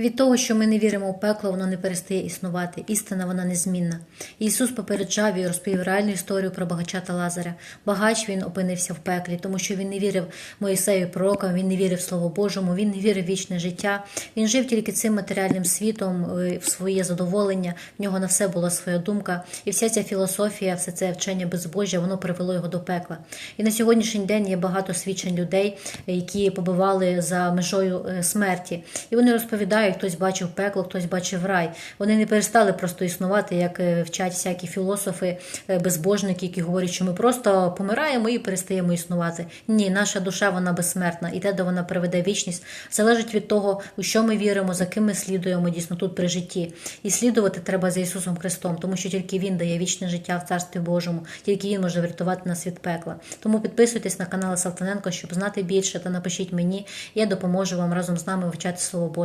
Від того, що ми не віримо в пекло, воно не перестає існувати. Істина вона незмінна. Ісус попереджав і розповів реальну історію про багача та Лазаря. Багач він опинився в пеклі, тому що він не вірив Моїсею пророкам, він не вірив в Слово Божому, він не вірив в вічне життя. Він жив тільки цим матеріальним світом, е, в своє задоволення. В нього на все була своя думка, і вся ця філософія, все це вчення безбожжя, воно привело його до пекла. І на сьогоднішній день є багато свідчень людей, які побували за межою е, смерті, і вони розповідають, хтось бачив пекло, хтось бачив рай. Вони не перестали просто існувати, як е, вчать всякі філософи, е, безбожники, які говорять, що ми просто помираємо і перестаємо існувати. Ні, наша душа вона безсмертна, і те, де вона приведе вічність, залежить від того, у що ми віримо, за ким ми слідуємо дійсно тут при житті. І слідувати треба за Ісусом Христом, тому що тільки Він дає вічне життя в Царстві Божому, тільки Він може врятувати нас від пекла. Тому підписуйтесь на канал Салтаненко, щоб знати більше, та напишіть мені. Я допоможу вам разом з нами вивчати Слово Боже.